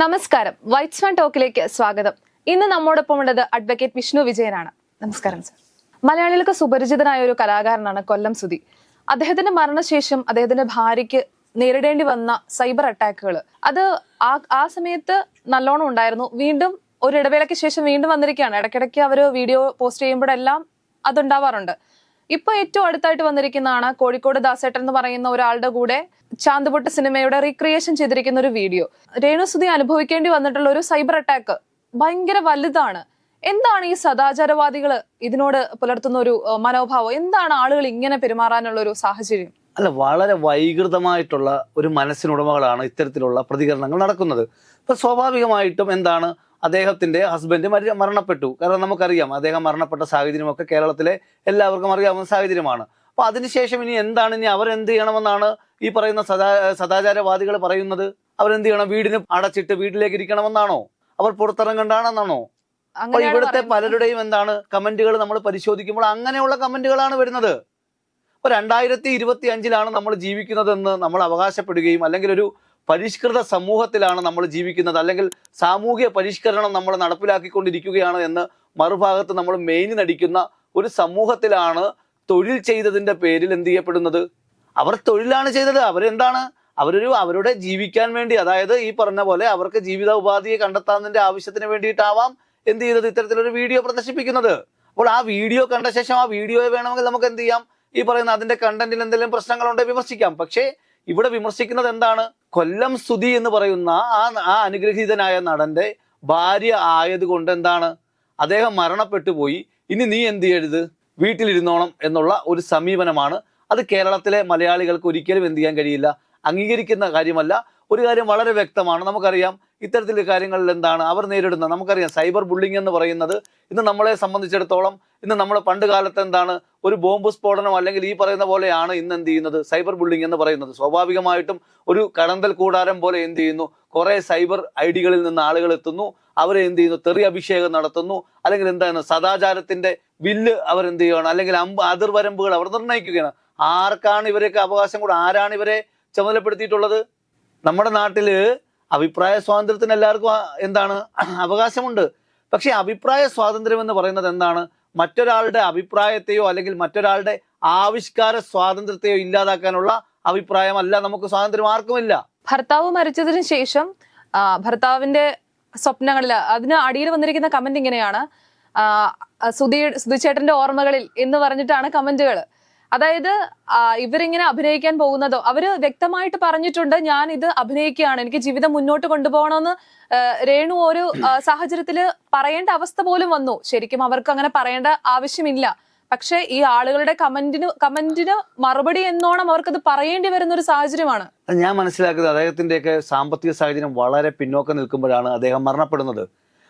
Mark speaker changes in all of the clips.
Speaker 1: നമസ്കാരം. വൈറ്റ്സ് ടോക്കിലേക്ക് സ്വാഗതം. ഇന്ന് നമ്മോടൊപ്പം ഉള്ളത് അഡ്വക്കേറ്റ് വിഷ്ണു വിജയനാണ്. നമസ്കാരം സർ മലയാളികൾക്ക് സുപരിചിതനായ ഒരു കലാകാരനാണ് കൊല്ലം സുധി. അദ്ദേഹത്തിന്റെ മരണശേഷം അദ്ദേഹത്തിന്റെ ഭാര്യയ്ക്ക് നേരിടേണ്ടി വന്ന സൈബർ അറ്റാക്കുകൾ അത് ആ ആ സമയത്ത് നല്ലോണം ഉണ്ടായിരുന്നു. വീണ്ടും ഒരു ഇടവേളയ്ക്ക് ശേഷം വീണ്ടും വന്നിരിക്കുകയാണ്. ഇടയ്ക്കിടയ്ക്ക് അവർ വീഡിയോ പോസ്റ്റ് ചെയ്യുമ്പോഴെല്ലാം അതുണ്ടാവാറുണ്ട്. ഇപ്പൊ ഏറ്റവും അടുത്തായിട്ട് വന്നിരിക്കുന്നതാണ് കോഴിക്കോട് ദാസേട്ടൻ എന്ന് പറയുന്ന ഒരാളുടെ കൂടെ ചാന്തുപൊട്ട് സിനിമയുടെ റീക്രിയേഷൻ ചെയ്തിരിക്കുന്ന ഒരു വീഡിയോ രേണുസുതി അനുഭവിക്കേണ്ടി വന്നിട്ടുള്ള ഒരു സൈബർ അറ്റാക്ക് ഭയങ്കര വലുതാണ്. എന്താണ് ഈ സദാചാരവാദികൾ ഇതിനോട് പുലർത്തുന്ന ഒരു മനോഭാവം? എന്താണ് ആളുകൾ ഇങ്ങനെ പെരുമാറാനുള്ള ഒരു സാഹചര്യം?
Speaker 2: അല്ല വളരെ വൈകൃതമായിട്ടുള്ള ഒരു മനസ്സിനുടമകളാണ് ഇത്തരത്തിലുള്ള പ്രതികരണങ്ങൾ നടക്കുന്നത്. ഇപ്പൊ സ്വാഭാവികമായിട്ടും എന്താണ് അദ്ദേഹത്തിന്റെ ഹസ്ബൻഡ് മരി മരണപ്പെട്ടു. കാരണം നമുക്കറിയാം അദ്ദേഹം മരണപ്പെട്ട സാഹചര്യമൊക്കെ കേരളത്തിലെ എല്ലാവർക്കും അറിയാവുന്ന സാഹചര്യമാണ്. അപ്പൊ അതിനുശേഷം ഇനി എന്താണ്? ഇനി അവരെന്ത് ചെയ്യണമെന്നാണ് ഈ പറയുന്ന സദാ സദാചാരവാദികൾ പറയുന്നത്. അവരെന്ത് ചെയ്യണം? വീടിന് അടച്ചിട്ട് വീട്ടിലേക്ക് ഇരിക്കണമെന്നാണോ? അവർ പുറത്തിറങ്ങണ്ടാണെന്നാണോ? അപ്പൊ ഇവിടുത്തെ പലരുടെയും എന്താണ് കമന്റുകൾ നമ്മൾ പരിശോധിക്കുമ്പോൾ അങ്ങനെയുള്ള കമന്റുകളാണ് വരുന്നത്. ഇപ്പൊ രണ്ടായിരത്തി ഇരുപത്തി അഞ്ചിലാണ് നമ്മൾ ജീവിക്കുന്നതെന്ന് നമ്മൾ അവകാശപ്പെടുകയും അല്ലെങ്കിൽ ഒരു പരിഷ്കൃത സമൂഹത്തിലാണ് നമ്മൾ ജീവിക്കുന്നത്. അല്ലെങ്കിൽ സാമൂഹിക പരിഷ്കരണം നമ്മൾ നടപ്പിലാക്കിക്കൊണ്ടിരിക്കുകയാണ് എന്ന് മറുഭാഗത്ത് നമ്മൾ മെയിൻ നടിക്കുന്ന ഒരു സമൂഹത്തിലാണ് തൊഴിൽ ചെയ്തതിന്റെ പേരിൽ എന്ത് ചെയ്യപ്പെടുന്നത്? അവർ തൊഴിലാണ് ചെയ്തത്. അവരെന്താണ്? അവരൊരു അവരുടെ ജീവിക്കാൻ വേണ്ടി അതായത് ഈ പറഞ്ഞ പോലെ അവർക്ക് ജീവിത ഉപാധിയെ കണ്ടെത്താവുന്നതിന്റെ ആവശ്യത്തിന് വേണ്ടിയിട്ടാവാം എന്ത് ചെയ്തത് ഇത്തരത്തിലൊരു വീഡിയോ പ്രദർശിപ്പിക്കുന്നത്. അപ്പോൾ ആ വീഡിയോ കണ്ട ശേഷം ആ വീഡിയോയെ വേണമെങ്കിൽ നമുക്ക് എന്ത് ചെയ്യാം? ഈ പറയുന്ന അതിന്റെ കണ്ടന്റിൽ എന്തെങ്കിലും പ്രശ്നങ്ങളുണ്ടെങ്കിൽ വിമർശിക്കാം. പക്ഷേ ഇവിടെ വിമർശിക്കുന്നത് എന്താണ്? കൊല്ലം സ്തുതി എന്ന് പറയുന്ന ആ ആ അനുഗ്രഹീതനായ നടന്റെ ഭാര്യ ആയതുകൊണ്ട് എന്താണ്? അദ്ദേഹം മരണപ്പെട്ടു പോയി ഇനി നീ എന്ത് ചെയ്യരുത്? വീട്ടിലിരുന്നോണം എന്നുള്ള ഒരു സമീപനമാണ്. അത് കേരളത്തിലെ മലയാളികൾക്ക് ഒരിക്കലും എന്ത് ചെയ്യാൻ കഴിയില്ല. അംഗീകരിക്കുന്ന കാര്യമല്ല. ഒരു കാര്യം വളരെ വ്യക്തമാണ്. നമുക്കറിയാം ഇത്തരത്തിലുള്ള കാര്യങ്ങളിൽ എന്താണ് അവർ നേരിടുന്നത്? നമുക്കറിയാം സൈബർ ബുള്ളിംഗ് എന്ന് പറയുന്നത് ഇന്ന് നമ്മളെ സംബന്ധിച്ചിടത്തോളം ഇന്ന് നമ്മൾ പണ്ട് കാലത്ത് എന്താണ് ഒരു ബോംബ് സ്ഫോടനം അല്ലെങ്കിൽ ഈ പറയുന്ന പോലെയാണ് ഇന്ന് എന്ത് ചെയ്യുന്നത്? സൈബർ ബുള്ളിംഗ് എന്ന് പറയുന്നത്. സ്വാഭാവികമായിട്ടും ഒരു കടന്തൽ കൂടാരം പോലെ എന്ത് ചെയ്യുന്നു? കുറെ സൈബർ ഐഡികളിൽ നിന്ന് ആളുകൾ എത്തുന്നു. അവരെ എന്ത് ചെയ്യുന്നു? തെറി അഭിഷേകം നടത്തുന്നു. അല്ലെങ്കിൽ എന്താണ് സദാചാരത്തിന്റെ ബില്ല് അവർ എന്ത് ചെയ്യുകയാണ്? അല്ലെങ്കിൽ അമ്പ് അതിർവരമ്പുകൾ അവർ നിർണയിക്കുകയാണ്. ആർക്കാണ് ഇവരെയൊക്കെ അവകാശം കൂടെ ആരാണ് ഇവരെ ചുമതലപ്പെടുത്തിയിട്ടുള്ളത്? നമ്മുടെ നാട്ടിൽ അഭിപ്രായ സ്വാതന്ത്ര്യത്തിന് എല്ലാവർക്കും എന്താണ് അവകാശമുണ്ട്. പക്ഷേ അഭിപ്രായ സ്വാതന്ത്ര്യം എന്ന് പറയുന്നത് എന്താണ്? മറ്റൊരാളുടെ അഭിപ്രായത്തെയോ അല്ലെങ്കിൽ മറ്റൊരാളുടെ ആവിഷ്കാര സ്വാതന്ത്ര്യത്തെയോ ഇല്ലാതാക്കാനുള്ള അഭിപ്രായമല്ല നമുക്ക് സ്വാതന്ത്ര്യം ആർക്കുമില്ല.
Speaker 1: ഭർത്താവ് മരിച്ചതിന് ശേഷം ഭർത്താവിന്റെ സ്വപ്നങ്ങളിൽ അതിന് അടിയിൽ വന്നിരിക്കുന്ന കമന്റ് ഇങ്ങനെയാണ്. സുധി സുധിച്ചേട്ടന്റെ ഓർമ്മകളിൽ എന്ന് പറഞ്ഞിട്ടാണ് കമന്റുകൾ അതായത് ഇവരിങ്ങനെ അഭിനയിക്കാൻ പോകുന്നതോ. അവർ വ്യക്തമായിട്ട് പറഞ്ഞിട്ടുണ്ട് ഞാൻ ഇത് അഭിനയിക്കുകയാണ്. എനിക്ക് ജീവിതം മുന്നോട്ട് കൊണ്ടുപോകണമെന്ന്. രേണു ഒരു സാഹചര്യത്തിൽ പറയേണ്ട അവസ്ഥ പോലും വന്നു. ശരിക്കും അവർക്ക് അങ്ങനെ പറയേണ്ട ആവശ്യമില്ല. പക്ഷെ ഈ ആളുകളുടെ കമന്റിന് കമന്റിന് മറുപടി എന്നോണം അവർക്കത് പറയേണ്ടി വരുന്ന ഒരു സാഹചര്യമാണ്
Speaker 2: ഞാൻ മനസ്സിലാക്കുന്നത് അദ്ദേഹത്തിന്റെയൊക്കെ സാമ്പത്തിക സാഹചര്യം വളരെ പിന്നോക്കം നിൽക്കുമ്പോഴാണ് അദ്ദേഹം മരണപ്പെടുന്നത്.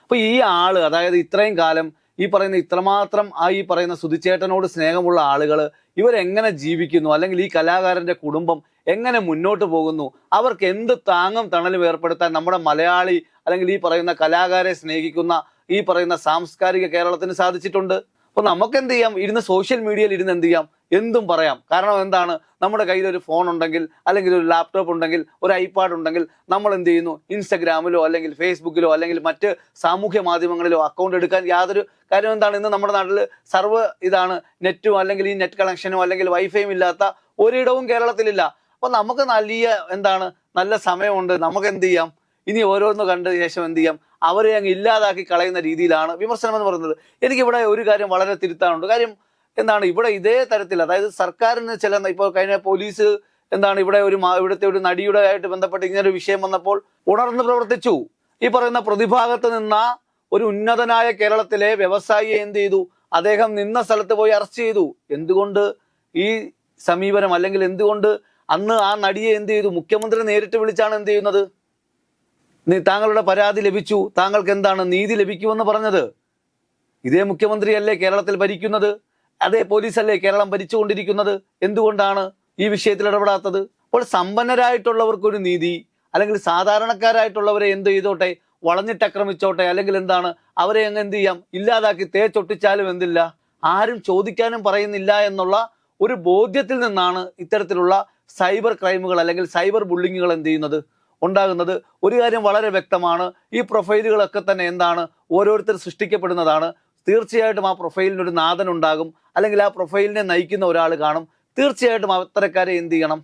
Speaker 2: അപ്പൊ ഈ ആൾ അതായത് ഇത്രയും കാലം ഈ പറയുന്ന ഇത്രമാത്രം ആ ഈ പറയുന്ന സുധിച്ചേട്ടനോട് സ്നേഹമുള്ള ആളുകൾ ഇവരെങ്ങനെ ജീവിക്കുന്നു? അല്ലെങ്കിൽ ഈ കലാകാരന്റെ കുടുംബം എങ്ങനെ മുന്നോട്ട് പോകുന്നു? അവർക്ക് എന്ത് താങ്ങും തണലും ഏർപ്പെടുത്താൻ നമ്മുടെ മലയാളി അല്ലെങ്കിൽ ഈ പറയുന്ന കലാകാരെ സ്നേഹിക്കുന്ന ഈ പറയുന്ന സാംസ്കാരിക കേരളത്തിന് സാധിച്ചിട്ടുണ്ട്? അപ്പൊ നമുക്ക് എന്ത് ചെയ്യാം? ഇരുന്ന് സോഷ്യൽ മീഡിയയിൽ ഇരുന്ന് എന്ത് ചെയ്യാം? എന്തും പറയാം. കാരണം എന്താണ്? നമ്മുടെ കയ്യിൽ ഒരു ഫോൺ ഉണ്ടെങ്കിൽ അല്ലെങ്കിൽ ഒരു ലാപ്ടോപ്പ് ഉണ്ടെങ്കിൽ ഒരു ഐപാഡ് ഉണ്ടെങ്കിൽ നമ്മൾ എന്ത് ചെയ്യുന്നു? ഇൻസ്റ്റഗ്രാമിലോ അല്ലെങ്കിൽ ഫേസ്ബുക്കിലോ അല്ലെങ്കിൽ മറ്റ് സാമൂഹ്യ മാധ്യമങ്ങളിലോ അക്കൗണ്ട് എടുക്കാൻ യാതൊരു കാര്യം എന്താണ്? ഇന്ന് നമ്മുടെ നാട്ടിൽ സർവ ഇതാണ്. നെറ്റും അല്ലെങ്കിൽ ഈ നെറ്റ് കണക്ഷനോ അല്ലെങ്കിൽ വൈഫൈയും ഇല്ലാത്ത ഒരിടവും കേരളത്തിലില്ല. അപ്പൊ നമുക്ക് വലിയ എന്താണ്? നല്ല സമയമുണ്ട്. നമുക്ക് എന്ത് ചെയ്യാം? ഇനി ഓരോന്ന് കണ്ട ശേഷം എന്ത് ചെയ്യാം? അവരെ അങ്ങ് ഇല്ലാതാക്കി കളയുന്ന രീതിയിലാണ് വിമർശനം എന്ന് പറയുന്നത്. എനിക്കിവിടെ ഒരു കാര്യം വളരെ തിരുത്താനുണ്ട്. കാര്യം എന്താണ് ഇവിടെ ഇതേ തരത്തിൽ അതായത് സർക്കാരിന് ചില ഇപ്പോൾ കഴിഞ്ഞ പോലീസ് എന്താണ് ഇവിടെ ഒരു ഇവിടുത്തെ ഒരു നടിയുടെ ആയിട്ട് ബന്ധപ്പെട്ട് ഇങ്ങനെ ഒരു വിഷയം വന്നപ്പോൾ ഉണർന്ന് പ്രവർത്തിച്ചു. ഈ പറയുന്ന പ്രതിഭാഗത്ത് നിന്ന ഒരു ഉന്നതനായ കേരളത്തിലെ വ്യവസായിയെ എന്ത് ചെയ്തു? അദ്ദേഹം നിന്ന സ്ഥലത്ത് പോയി അറസ്റ്റ് ചെയ്തു. എന്തുകൊണ്ട് ഈ സമീപനം അല്ലെങ്കിൽ എന്തുകൊണ്ട് അന്ന് ആ നടിയെ എന്ത് ചെയ്തു? മുഖ്യമന്ത്രി നേരിട്ട് വിളിച്ചാണ് എന്ത് ചെയ്യുന്നത്? താങ്കളുടെ പരാതി ലഭിച്ചു. താങ്കൾക്ക് എന്താണ് നീതി ലഭിക്കുമെന്ന് പറഞ്ഞത്? ഇതേ മുഖ്യമന്ത്രിയല്ലേ കേരളത്തിൽ ഭരിക്കുന്നത്? അതേ പോലീസല്ലേ കേരളം ഭരിച്ചുകൊണ്ടിരിക്കുന്നത്? എന്തുകൊണ്ടാണ് ഈ വിഷയത്തിൽ ഇടപെടാത്തത്? അപ്പോൾ സമ്പന്നരായിട്ടുള്ളവർക്കൊരു നീതി അല്ലെങ്കിൽ സാധാരണക്കാരായിട്ടുള്ളവരെ എന്ത് ചെയ്തോട്ടെ വളഞ്ഞിട്ടക്രമിച്ചോട്ടെ അല്ലെങ്കിൽ എന്താണ് അവരെ അങ്ങ് എന്ത് ചെയ്യാം ഇല്ലാതാക്കി തേച്ചൊട്ടിച്ചാലും എന്തില്ല? ആരും ചോദിക്കാനും പറയുന്നില്ല എന്നുള്ള ഒരു ബോധ്യത്തിൽ നിന്നാണ് ഇത്തരത്തിലുള്ള സൈബർ ക്രൈമുകൾ അല്ലെങ്കിൽ സൈബർ ബുള്ളിങ്ങുകൾ എന്ത് ചെയ്യുന്നത്? ഉണ്ടാകുന്നത്. ഒരു കാര്യം വളരെ വ്യക്തമാണ്. ഈ പ്രൊഫൈലുകളൊക്കെ തന്നെ എന്താണ് ഓരോരുത്തർ സൃഷ്ടിക്കപ്പെടുന്നതാണ്. തീർച്ചയായിട്ടും ആ പ്രൊഫൈലിന് ഒരു നാഥൻ ഉണ്ടാകും അല്ലെങ്കിൽ ആ പ്രൊഫൈലിനെ നയിക്കുന്ന ഒരാൾ കാണും. തീർച്ചയായിട്ടും അത്തരക്കാരെ എന്ത് ചെയ്യണം?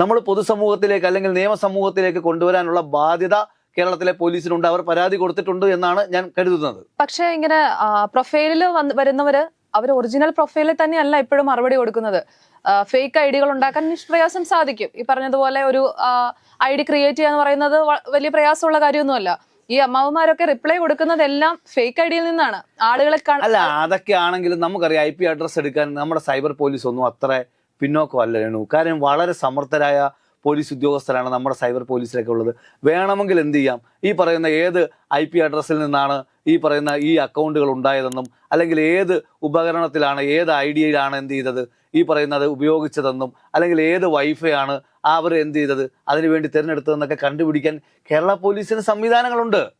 Speaker 2: നമ്മൾ പൊതുസമൂഹത്തിലേക്ക് അല്ലെങ്കിൽ നിയമസമൂഹത്തിലേക്ക് കൊണ്ടുവരാനുള്ള ബാധ്യത കേരളത്തിലെ പോലീസിനുണ്ട്. അവർ പരാതി കൊടുത്തിട്ടുണ്ട് എന്നാണ് ഞാൻ കരുതുന്നത്.
Speaker 1: പക്ഷേ ഇങ്ങനെ പ്രൊഫൈലിൽ വരുന്നവര് അവർ ഒറിജിനൽ പ്രൊഫൈലിൽ തന്നെയല്ല ഇപ്പോഴും മറുപടി കൊടുക്കുന്നത്. ഫേക്ക് ഐഡികൾ ഉണ്ടാക്കാൻ നിഷ്പ്രയാസം സാധിക്കും. ഈ പറഞ്ഞതുപോലെ ഒരു ഐ ഡി ക്രിയേറ്റ് ചെയ്യാന്ന് പറയുന്നത് വലിയ പ്രയാസമുള്ള കാര്യമൊന്നുമല്ല. ഈ അമ്മാവന്മാരൊക്കെ റിപ്ലൈ കൊടുക്കുന്നതെല്ലാം ഫേക്ക് ഐഡിയിൽ നിന്നാണ്. ആളുകളെ
Speaker 2: അല്ല അതൊക്കെ ആണെങ്കിലും നമുക്കറിയാം ഐ പി അഡ്രസ് എടുക്കാൻ നമ്മുടെ സൈബർ പോലീസ് ഒന്നും അത്ര പിന്നോക്കമല്ല രേണു. കാര്യം വളരെ സമർത്ഥരായ പോലീസ് ഉദ്യോഗസ്ഥരാണ് നമ്മുടെ സൈബർ പോലീസിലൊക്കെ ഉള്ളത്. വേണമെങ്കിൽ എന്ത് ചെയ്യാം? ഈ പറയുന്ന ഏത് ഐ പി അഡ്രസ്സിൽ നിന്നാണ് ഈ പറയുന്ന ഈ അക്കൗണ്ടുകൾ ഉണ്ടായതെന്നും അല്ലെങ്കിൽ ഏത് ഉപകരണത്തിലാണ് ഏത് ഐഡിയയിലാണ് എന്ത് ചെയ്തത് ഈ പറയുന്നത് ഉപയോഗിച്ചതെന്നും അല്ലെങ്കിൽ ഏത് വൈഫൈ ആണ് അവർ എന്ത് ചെയ്തത്? അതിനുവേണ്ടി തിരഞ്ഞെടുത്തതെന്നൊക്കെ കണ്ടുപിടിക്കാൻ കേരള പോലീസിന് സംവിധാനങ്ങളുണ്ട്.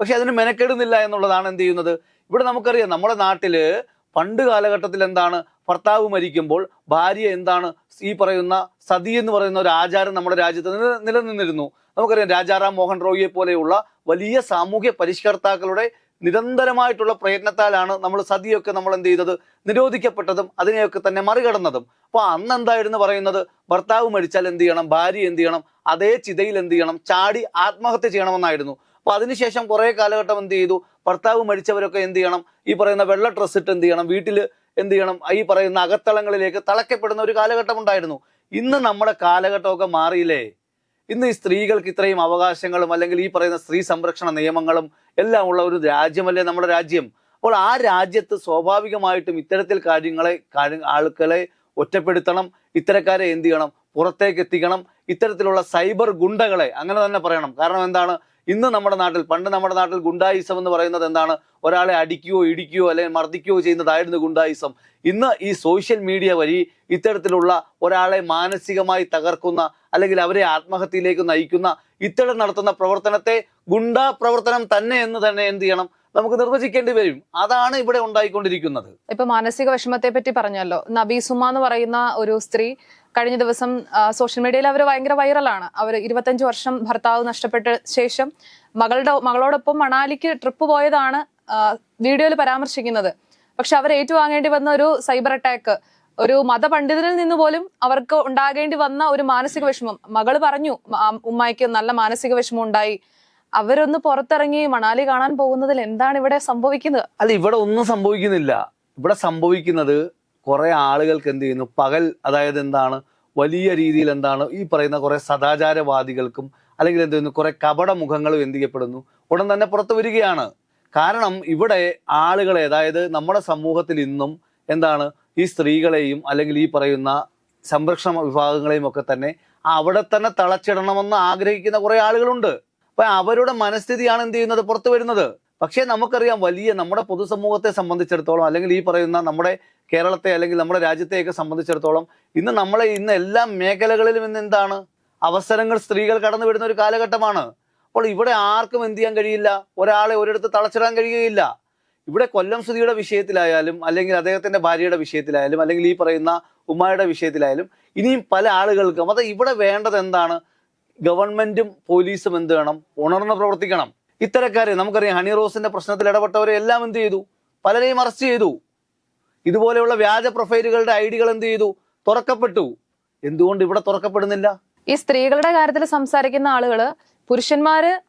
Speaker 2: പക്ഷെ അതിന് മെനക്കെടുന്നില്ല എന്നുള്ളതാണ് എന്ത് ചെയ്യുന്നത്? ഇവിടെ നമുക്കറിയാം നമ്മുടെ നാട്ടിൽ പണ്ട് കാലഘട്ടത്തിൽ എന്താണ് ഭർത്താവ് മരിക്കുമ്പോൾ ഭാര്യ എന്താണ് ഈ പറയുന്ന സതി എന്ന് പറയുന്ന ഒരു ആചാരം നമ്മുടെ രാജ്യത്ത് നില- നിലനിന്നിരുന്നു. നമുക്കറിയാം രാജാറാം മോഹൻ റോയിയെ പോലെയുള്ള വലിയ സാമൂഹ്യ പരിഷ്കർത്താക്കളുടെ നിരന്തരമായിട്ടുള്ള പ്രയത്നത്താലാണ് നമ്മൾ സതിയൊക്കെ നമ്മൾ എന്ത് ചെയ്തത്? നിരോധിക്കപ്പെട്ടതും അതിനെയൊക്കെ തന്നെ മറികടന്നതും. അപ്പോൾ അന്ന് എന്തായിരുന്നു പറയുന്നത്? ഭർത്താവ് മരിച്ചാൽ എന്ത് ചെയ്യണം? ഭാര്യ എന്ത് ചെയ്യണം? അതേ ചിതയിൽ എന്ത് ചെയ്യണം? ചാടി ആത്മഹത്യ ചെയ്യണമെന്നായിരുന്നു. അപ്പൊ അതിനുശേഷം കുറെ കാലഘട്ടം എന്ത് ചെയ്തു? ഭർത്താവ് മരിച്ചവരൊക്കെ എന്ത് ചെയ്യണം? ഈ പറയുന്ന വെള്ള ഡ്രസ് ഇട്ട് എന്ത് ചെയ്യണം? വീട്ടിൽ എന്ത് ചെയ്യണം? ഈ പറയുന്ന അകത്തളങ്ങളിലേക്ക് തളക്കപ്പെടുന്ന ഒരു കാലഘട്ടം ഉണ്ടായിരുന്നു. ഇന്ന് നമ്മുടെ കാലഘട്ടമൊക്കെ മാറിയില്ലേ? ഇന്ന് ഈ സ്ത്രീകൾക്ക് ഇത്രയും അവകാശങ്ങളും അല്ലെങ്കിൽ ഈ പറയുന്ന സ്ത്രീ സംരക്ഷണ നിയമങ്ങളും എല്ലാം ഉള്ള ഒരു രാജ്യമല്ലേ നമ്മുടെ രാജ്യം? അപ്പോൾ ആ രാജ്യത്ത് സ്വാഭാവികമായിട്ടും ഇത്തരത്തിൽ കാര്യങ്ങളെ കാര്യ- ആളുകളെ ഒറ്റപ്പെടുത്തണം. ഇത്തരക്കാരെ എന്ത് ചെയ്യണം? പുറത്തേക്ക് എത്തിക്കണം. ഇത്തരത്തിലുള്ള സൈബർ ഗുണ്ടകളെ അങ്ങനെ തന്നെ പറയണം. കാരണം എന്താണ്? ഇന്ന് നമ്മുടെ നാട്ടിൽ പണ്ട് നമ്മുടെ നാട്ടിൽ ഗുണ്ടായിസം എന്ന് പറയുന്നത് എന്താണ്? ഒരാളെ അടിക്കുകയോ ഇടിക്കുകയോ അല്ലെങ്കിൽ മർദ്ദിക്കുകയോ ചെയ്യുന്നതായിരുന്നു ഗുണ്ടായിസം. ഇന്ന് ഈ സോഷ്യൽ മീഡിയ വഴി ഇത്തരത്തിലുള്ള ഒരാളെ മാനസികമായി തകർക്കുന്ന അല്ലെങ്കിൽ അവരെ ആത്മഹത്യയിലേക്ക് നയിക്കുന്ന ഇത്തരം നടത്തുന്ന പ്രവർത്തനത്തെ ഗുണ്ടാ പ്രവർത്തനം തന്നെ എന്ന് തന്നെ എന്ത് ചെയ്യണം? നമുക്ക് നിർവചിക്കേണ്ടി വരും. അതാണ് ഇവിടെ ഉണ്ടായിക്കൊണ്ടിരിക്കുന്നത്.
Speaker 1: ഇപ്പൊ മാനസിക വിഷമത്തെ പറ്റി പറഞ്ഞല്ലോ. നബീസുമ എന്ന് പറയുന്ന ഒരു സ്ത്രീ കഴിഞ്ഞ ദിവസം സോഷ്യൽ മീഡിയയിൽ അവർ ഭയങ്കര വൈറലാണ് അവർ ഇരുപത്തഞ്ച് വർഷം ഭർത്താവ് നഷ്ടപ്പെട്ട ശേഷം മകളുടെ മകളോടൊപ്പം മണാലിക്ക് ട്രിപ്പ് പോയതാണ് വീഡിയോയിൽ പരാമർശിക്കുന്നത്. പക്ഷെ അവർ ഏറ്റുവാങ്ങേണ്ടി വന്ന ഒരു സൈബർ അറ്റാക്ക് ഒരു മതപണ്ഡിതനിൽ നിന്ന് പോലും അവർക്ക് ഉണ്ടാകേണ്ടി വന്ന ഒരു മാനസിക വിഷമം. മകൾ പറഞ്ഞു "മ- ഉമ്മായിക്ക് നല്ല മാനസിക വിഷമം ഉണ്ടായി. അവരൊന്ന് പുറത്തിറങ്ങി മണാലി കാണാൻ പോകുന്നതിൽ എന്താണ് ഇവിടെ സംഭവിക്കുന്നത്?
Speaker 2: അല്ല ഇവിടെ ഒന്നും സംഭവിക്കുന്നില്ല. ഇവിടെ സംഭവിക്കുന്നത് കുറെ ആളുകൾക്ക് എന്ത് ചെയ്യുന്നു? പകൽ അതായത് എന്താണ്? വലിയ രീതിയിൽ എന്താണ്? ഈ പറയുന്ന കുറെ സദാചാരവാദികൾക്കും അല്ലെങ്കിൽ എന്ത് ചെയ്യുന്നു? കുറെ കപട മുഖങ്ങളും എന്ത് ചെയ്യപ്പെടുന്നു? ഉടൻ തന്നെ പുറത്തു വരികയാണ്. കാരണം ഇവിടെ ആളുകളെ അതായത് നമ്മുടെ സമൂഹത്തിൽ ഇന്നും എന്താണ്? ഈ സ്ത്രീകളെയും അല്ലെങ്കിൽ ഈ പറയുന്ന സംരക്ഷണ വിഭാഗങ്ങളെയും ഒക്കെ തന്നെ അവിടെ തന്നെ തളച്ചിടണമെന്ന് ആഗ്രഹിക്കുന്ന കുറെ ആളുകളുണ്ട്. അപ്പൊ അവരുടെ മനസ്ഥിതിയാണ് എന്ത് ചെയ്യുന്നത്? പുറത്തു വരുന്നത്. പക്ഷേ നമുക്കറിയാം വലിയ നമ്മുടെ പൊതുസമൂഹത്തെ സംബന്ധിച്ചിടത്തോളം അല്ലെങ്കിൽ ഈ പറയുന്ന നമ്മുടെ കേരളത്തെ അല്ലെങ്കിൽ നമ്മുടെ രാജ്യത്തെയൊക്കെ സംബന്ധിച്ചിടത്തോളം ഇന്ന് നമ്മളെ ഇന്ന് എല്ലാ മേഖലകളിലും ഇന്ന് എന്താണ്? അവസരങ്ങൾ സ്ത്രീകൾ കടന്നു വരുന്ന ഒരു കാലഘട്ടമാണ്. അപ്പോൾ ഇവിടെ ആർക്കും എന്ത് ചെയ്യാൻ കഴിയില്ല? ഒരാളെ ഒരിടത്ത് തളച്ചിടാൻ കഴിയുകയില്ല. ഇവിടെ കൊല്ലം സുധിയുടെ വിഷയത്തിലായാലും അല്ലെങ്കിൽ അദ്ദേഹത്തിന്റെ ഭാര്യയുടെ വിഷയത്തിലായാലും അല്ലെങ്കിൽ ഈ പറയുന്ന ഉമ്മായുടെ വിഷയത്തിലായാലും ഇനിയും പല ആളുകൾക്കും അത് ഇവിടെ വേണ്ടത് എന്താണ്? ഗവൺമെന്റും പോലീസും എന്ത് വേണം? ഉണർന്ന് പ്രവർത്തിക്കണം. ഇത്തരക്കാരെ നമുക്കറിയാം ഹണി റോസിന്റെ പ്രശ്നത്തിൽ ഇടപെട്ടവരെ എല്ലാം എന്ത് ചെയ്തു? പലരെയും അറസ്റ്റ് ചെയ്തു. ഇതുപോലെയുള്ള വ്യാജ പ്രൊഫൈലുകളുടെ ഐഡികൾ എന്ത് ചെയ്തു? തുറക്കപ്പെട്ടു. എന്തുകൊണ്ട് ഇവിടെ തുറക്കപ്പെടുന്നില്ല?
Speaker 1: ഈ സ്ത്രീകളുടെ കാര്യത്തിൽ സംസാരിക്കുന്ന ആളുകൾ പുരുഷന്മാര്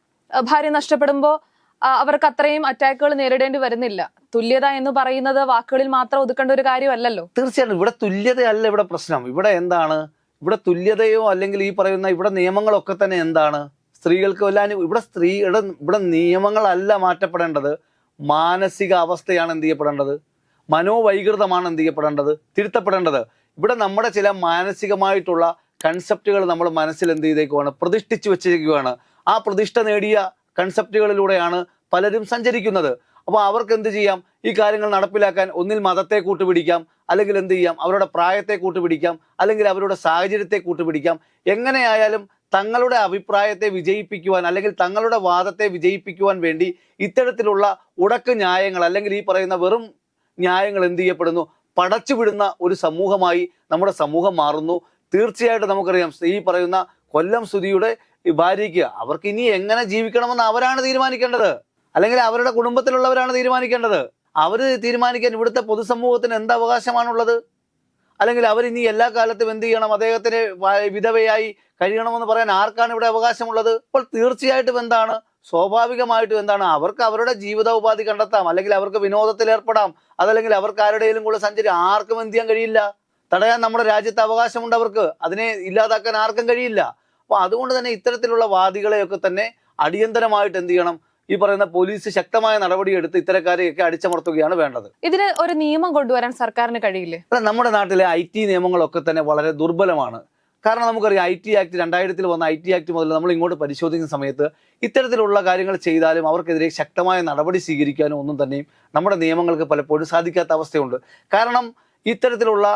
Speaker 1: ഭാര്യ നഷ്ടപ്പെടുമ്പോ അവർക്ക് അത്രയും അറ്റാക്കുകൾ നേരിടേണ്ടി വരുന്നില്ല. തുല്യത എന്ന് പറയുന്നത് വാക്കുകളിൽ മാത്രം ഒതുക്കേണ്ട ഒരു കാര്യമല്ലല്ലോ.
Speaker 2: തീർച്ചയായിട്ടും ഇവിടെ തുല്യതയല്ല ഇവിടെ പ്രശ്നം. ഇവിടെ എന്താണ്? ഇവിടെ തുല്യതയോ അല്ലെങ്കിൽ ഈ പറയുന്ന ഇവിടെ നിയമങ്ങളൊക്കെ തന്നെ എന്താണ്? സ്ത്രീകൾക്ക് വല്ല ഇവിടെ സ്ത്രീയുടെ ഇവിടെ നിയമങ്ങളല്ല മാറ്റപ്പെടേണ്ടത്. മാനസിക അവസ്ഥയാണ് എന്ത് ചെയ്യപ്പെടേണ്ടത്? മനോവൈകൃതമാണ് എന്ത് ചെയ്യപ്പെടേണ്ടത്? തിരുത്തപ്പെടേണ്ടത്. ഇവിടെ നമ്മുടെ ചില മാനസികമായിട്ടുള്ള കൺസെപ്റ്റുകൾ നമ്മൾ മനസ്സിൽ എന്ത് ചെയ്തേക്കുവാണ്? പ്രതിഷ്ഠിച്ചു വെച്ചിരിക്കുകയാണ്. ആ പ്രതിഷ്ഠ നേടിയ കൺസെപ്റ്റുകളിലൂടെയാണ് പലരും സഞ്ചരിക്കുന്നത്. അപ്പോൾ അവർക്ക് എന്ത് ചെയ്യാം? ഈ കാര്യങ്ങൾ നടപ്പിലാക്കാൻ ഒന്നിൽ മതത്തെ കൂട്ടുപിടിക്കാം അല്ലെങ്കിൽ എന്ത് ചെയ്യാം? അവരുടെ പ്രായത്തെ കൂട്ടുപിടിക്കാം അല്ലെങ്കിൽ അവരുടെ സാഹചര്യത്തെ കൂട്ടുപിടിക്കാം. എങ്ങനെയായാലും തങ്ങളുടെ അഭിപ്രായത്തെ വിജയിപ്പിക്കുവാൻ അല്ലെങ്കിൽ തങ്ങളുടെ വാദത്തെ വിജയിപ്പിക്കുവാൻ വേണ്ടി ഇത്തരത്തിലുള്ള ഉടക്ക് ന്യായങ്ങൾ അല്ലെങ്കിൽ ഈ പറയുന്ന വെറും ന്യായങ്ങൾ എന്ത് ചെയ്യപ്പെടുന്നു? പടച്ചുവിടുന്ന ഒരു സമൂഹമായി നമ്മുടെ സമൂഹം മാറുന്നു. തീർച്ചയായിട്ടും നമുക്കറിയാം ഈ പറയുന്ന കൊല്ലം സ്തുതിയുടെ ഭാര്യയ്ക്ക് അവർക്ക് ഇനി എങ്ങനെ ജീവിക്കണമെന്ന് അവരാണ് തീരുമാനിക്കേണ്ടത്. അല്ലെങ്കിൽ അവരുടെ കുടുംബത്തിലുള്ളവരാണ് തീരുമാനിക്കേണ്ടത്. അവർ തീരുമാനിക്കാൻ ഇവിടുത്തെ പൊതുസമൂഹത്തിന് എന്ത് അവകാശമാണുള്ളത്? അല്ലെങ്കിൽ ഇനി എല്ലാ കാലത്തും എന്ത് ചെയ്യണം? അദ്ദേഹത്തിന് വിധവയായി കഴിയണമെന്ന് പറയാൻ ആർക്കാണ് ഇവിടെ അവകാശമുള്ളത്? അപ്പോൾ തീർച്ചയായിട്ടും എന്താണ്? സ്വാഭാവികമായിട്ടും എന്താണ്? അവർക്ക് അവരുടെ ജീവിത ജീവിതോപാധി കണ്ടെത്താം. അല്ലെങ്കിൽ അവർക്ക് വിനോദത്തിൽ ഏർപ്പെടാം. അതല്ലെങ്കിൽ അവർക്ക് ആരുടെയും കൂടെ സഞ്ചരി ആർക്കും എന്ത് ചെയ്യാൻ കഴിയില്ല. തടയാൻ നമ്മുടെ രാജ്യത്ത് അവകാശമുണ്ട് അവർക്ക്. അതിനെ ഇല്ലാതാക്കാൻ ആർക്കും കഴിയില്ല. അപ്പൊ അതുകൊണ്ട് തന്നെ ഇത്തരത്തിലുള്ള വാദികളെയൊക്കെ തന്നെ അടിയന്തരമായിട്ട് എന്ത് ചെയ്യണം? ഈ പറയുന്ന പോലീസ് ശക്തമായ നടപടിയെടുത്ത് ഇത്തരക്കാരെയൊക്കെ അടിച്ചമർത്തുകയാണ് വേണ്ടത്.
Speaker 1: ഇതിന് ഒരു നിയമം കൊണ്ടുവരാൻ സർക്കാരിന് കഴിയില്ലേ?
Speaker 2: നമ്മുടെ നാട്ടിലെ ഐ ടി നിയമങ്ങളൊക്കെ തന്നെ വളരെ ദുർബലമാണ്. കാരണം നമുക്കറിയാം ഐ ടി ആക്ട് രണ്ടായിരത്തിൽ വന്ന ഐ ടി ആക്ട് മുതൽ നമ്മൾ ഇങ്ങോട്ട് പരിശോധിക്കുന്ന സമയത്ത് ഇത്തരത്തിലുള്ള കാര്യങ്ങൾ ചെയ്താലും അവർക്കെതിരെ ശക്തമായ നടപടി സ്വീകരിക്കാനും ഒന്നും തന്നെയും നമ്മുടെ നിയമങ്ങൾക്ക് പലപ്പോഴും സാധിക്കാത്ത അവസ്ഥയുണ്ട്. കാരണം ഇത്തരത്തിലുള്ള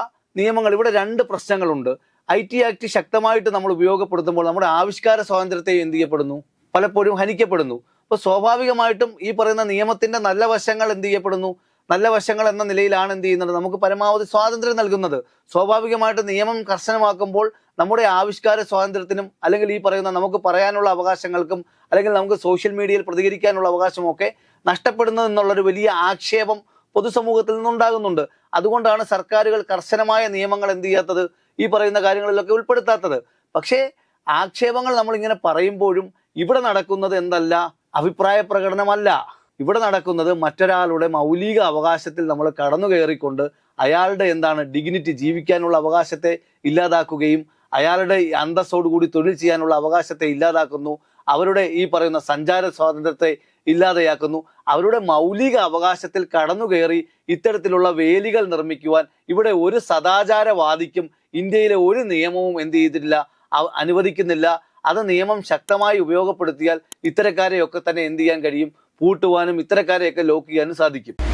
Speaker 2: നിയമങ്ങൾ ഇവിടെ രണ്ട് പ്രശ്നങ്ങളുണ്ട്. ഐ ടി ആക്ട് ശക്തമായിട്ട് നമ്മൾ ഉപയോഗപ്പെടുത്തുമ്പോൾ നമ്മുടെ ആവിഷ്കാര സ്വാതന്ത്ര്യത്തെ എന്ത് ചെയ്യപ്പെടുന്നു? പലപ്പോഴും ഹനിക്കപ്പെടുന്നു. അപ്പോൾ സ്വാഭാവികമായിട്ടും ഈ പറയുന്ന നിയമത്തിന്റെ നല്ല വശങ്ങൾ എന്ത് ചെയ്യപ്പെടുന്നു? നല്ല വശങ്ങൾ എന്ന നിലയിലാണ് എന്ത് ചെയ്യുന്നത്? നമുക്ക് പരമാവധി സ്വാതന്ത്ര്യം നൽകുന്നത്. സ്വാഭാവികമായിട്ട് നിയമം കർശനമാക്കുമ്പോൾ നമ്മുടെ ആവിഷ്കാര സ്വാതന്ത്ര്യത്തിനും അല്ലെങ്കിൽ ഈ പറയുന്ന നമുക്ക് പറയാനുള്ള അവകാശങ്ങൾക്കും അല്ലെങ്കിൽ നമുക്ക് സോഷ്യൽ മീഡിയയിൽ പ്രതികരിക്കാനുള്ള അവകാശമൊക്കെ നഷ്ടപ്പെടുന്നത് എന്നുള്ളൊരു വലിയ ആക്ഷേപം പൊതുസമൂഹത്തിൽ നിന്നുണ്ടാകുന്നുണ്ട്. അതുകൊണ്ടാണ് സർക്കാരുകൾ കർശനമായ നിയമങ്ങൾ എന്ത് ചെയ്യാത്തത്? ഈ പറയുന്ന കാര്യങ്ങളിലൊക്കെ ഉൾപ്പെടുത്താത്തത്. പക്ഷേ ആക്ഷേപങ്ങൾ നമ്മൾ ഇങ്ങനെ പറയുമ്പോഴും ഇവിടെ നടക്കുന്നത് എന്തല്ല? അഭിപ്രായ പ്രകടനമല്ല. ഇവിടെ നടക്കുന്നത് മറ്റൊരാളുടെ മൗലിക അവകാശത്തിൽ നമ്മൾ കടന്നു കയറിക്കൊണ്ട് അയാളുടെ എന്താണ് ഡിഗ്നിറ്റി ജീവിക്കാനുള്ള അവകാശത്തെ ഇല്ലാതാക്കുകയും അയാളുടെ അന്തസ്സോടുകൂടി തൊഴിൽ ചെയ്യാനുള്ള അവകാശത്തെ ഇല്ലാതാക്കുന്നു അവരുടെ ഈ പറയുന്ന സഞ്ചാര സ്വാതന്ത്ര്യത്തെ ഇല്ലാതെയാക്കുന്നു അവരുടെ മൗലിക അവകാശത്തിൽ കടന്നു കയറി ഇത്തരത്തിലുള്ള വേലികൾ നിർമ്മിക്കുവാൻ ഇവിടെ ഒരു സദാചാരവാദിക്കും ഇന്ത്യയിലെ ഒരു നിയമവും എന്ത് ചെയ്തിട്ടില്ല അനുവദിക്കുന്നില്ല അത് നിയമം ശക്തമായി ഉപയോഗപ്പെടുത്തിയാൽ ഇത്തരക്കാരെയൊക്കെ തന്നെ എന്ത് ചെയ്യാൻ കഴിയും? പൂട്ടുവാനും ഇത്തരക്കാരെയൊക്കെ ലോക്ക് ചെയ്യാനും സാധിക്കും.